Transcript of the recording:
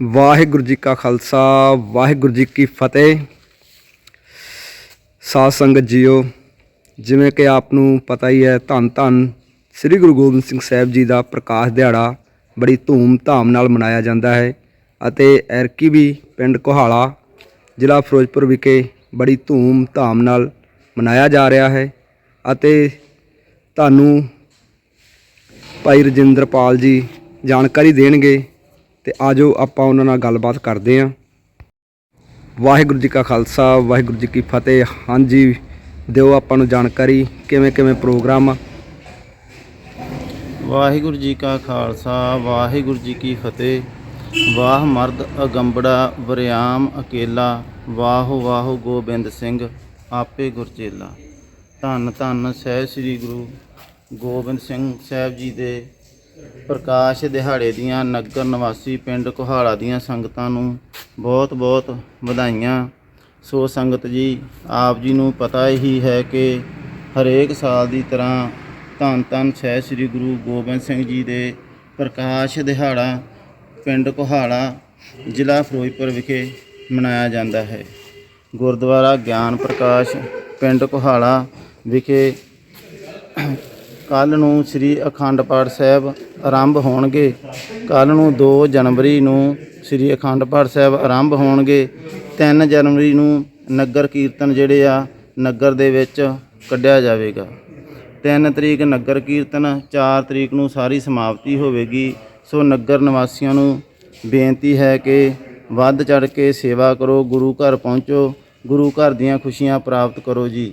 ਵਾਹਿਗੁਰੂ ਜੀ ਕਾ ਖਾਲਸਾ, ਵਾਹਿਗੁਰੂ ਜੀ ਕੀ ਫਤਿਹ। ਸਾਧ ਸੰਗਤ ਜੀਓ, ਜਿਵੇਂ ਕਿ ਆਪ ਨੂੰ ਪਤਾ ਹੀ ਹੈ, ਧੰਨ ਧੰਨ ਸ੍ਰੀ ਗੁਰੂ ਗੋਬਿੰਦ ਸਿੰਘ ਸਾਹਿਬ ਜੀ ਦਾ ਪ੍ਰਕਾਸ਼ ਦਿਹਾੜਾ ਬੜੀ ਧੂਮ-ਧਾਮ ਨਾਲ ਮਨਾਇਆ ਜਾਂਦਾ ਹੈ ਅਤੇ ਐਰਕੀ ਵੀ ਪਿੰਡ ਕੋਹਾਲਾ, ਜ਼ਿਲ੍ਹਾ ਫਿਰੋਜ਼ਪੁਰ ਵਿਖੇ ਬੜੀ ਧੂਮ-ਧਾਮ ਨਾਲ ਮਨਾਇਆ ਜਾ ਰਿਹਾ ਹੈ ਅਤੇ ਤੁਹਾਨੂੰ ਭਾਈ ਰਜਿੰਦਰਪਾਲ ਜੀ ਜਾਣਕਾਰੀ ਦੇਣਗੇ ਤੇ ਆਜੋ ਆਪਾਂ ਉਹਨਾਂ ਨਾਲ ਗੱਲਬਾਤ ਕਰਦੇ ਹਾਂ। ਵਾਹਿਗੁਰੂ ਜੀ ਕਾ ਖਾਲਸਾ, ਵਾਹਿਗੁਰੂ ਜੀ ਕੀ ਫਤਿਹ। ਹਾਂਜੀ, ਦਿਓ ਆਪਾਂ ਨੂੰ ਜਾਣਕਾਰੀ, ਕਿਵੇਂ ਕਿਵੇਂ ਪ੍ਰੋਗਰਾਮ ਆ? ਵਾਹਿਗੁਰੂ ਜੀ ਕਾ ਖਾਲਸਾ, ਵਾਹਿਗੁਰੂ ਜੀ ਕੀ ਫਤਿਹ। ਵਾਹ ਮਰਦ ਅਗੰਬੜਾ, ਵਰਿਆਮ ਅਕੇਲਾ। ਵਾਹ ਵਾਹ ਗੋਬਿੰਦ ਸਿੰਘ, ਆਪੇ ਗੁਰਚੇਲਾ ਧੰਨ ਧੰਨ ਸਹਿ ਸ੍ਰੀ ਗੁਰੂ ਗੋਬਿੰਦ ਸਿੰਘ ਸਾਹਿਬ ਜੀ ਦੇ ਪ੍ਰਕਾਸ਼ ਦਿਹਾੜੇ ਦੀਆਂ ਨਗਰ ਨਿਵਾਸੀ ਪਿੰਡ ਕੁਹਾੜਾ ਦੀਆਂ ਸੰਗਤਾਂ ਨੂੰ ਬਹੁਤ ਬਹੁਤ ਵਧਾਈਆਂ। ਸੋ ਸੰਗਤ ਜੀ, ਆਪ ਜੀ ਨੂੰ ਪਤਾ ਹੀ ਹੈ ਕਿ ਹਰੇਕ ਸਾਲ ਦੀ ਤਰ੍ਹਾਂ ਧੰਨ ਧੰਨ ਸਹਿ ਸ੍ਰੀ ਗੁਰੂ ਗੋਬਿੰਦ ਸਿੰਘ ਜੀ ਦੇ ਪ੍ਰਕਾਸ਼ ਦਿਹਾੜਾ ਪਿੰਡ ਕੁਹਾੜਾ, ਜ਼ਿਲ੍ਹਾ ਫਿਰੋਜ਼ਪੁਰ ਵਿਖੇ ਮਨਾਇਆ ਜਾਂਦਾ ਹੈ। ਗੁਰਦੁਆਰਾ ਗਿਆਨ ਪ੍ਰਕਾਸ਼ ਪਿੰਡ ਕੁਹਾੜਾ ਵਿਖੇ ਕੱਲ ਨੂੰ ਸ੍ਰੀ ਅਖੰਡ ਪਾਠ ਸਾਹਿਬ ਆਰੰਭ ਹੋਣਗੇ। ਕੱਲ ਨੂੰ 2 ਜਨਵਰੀ ਨੂੰ ਸ੍ਰੀ ਅਖੰਡ ਪਾਠ ਸਾਹਿਬ ਆਰੰਭ ਹੋਣਗੇ। 3 ਜਨਵਰੀ ਨੂੰ ਨਗਰ ਕੀਰਤਨ ਜਿਹੜੇ ਆ, ਨਗਰ ਦੇ ਵਿੱਚ ਕੱਢਿਆ ਜਾਵੇਗਾ। 3 ਤਰੀਕ ਨਗਰ ਕੀਰਤਨ 4 ਤਰੀਕ ਨੂੰ ਸਾਰੀ ਸਮਾਪਤੀ ਹੋਵੇਗੀ। ਸੋ ਨਗਰ ਨਿਵਾਸੀਆਂ ਨੂੰ ਬੇਨਤੀ ਹੈ ਕਿ ਵੱਧ ਚੜ ਕੇ ਸੇਵਾ ਕਰੋ, ਗੁਰੂ ਘਰ ਪਹੁੰਚੋ, ਗੁਰੂ ਘਰ ਦੀਆਂ ਖੁਸ਼ੀਆਂ ਪ੍ਰਾਪਤ ਕਰੋ ਜੀ।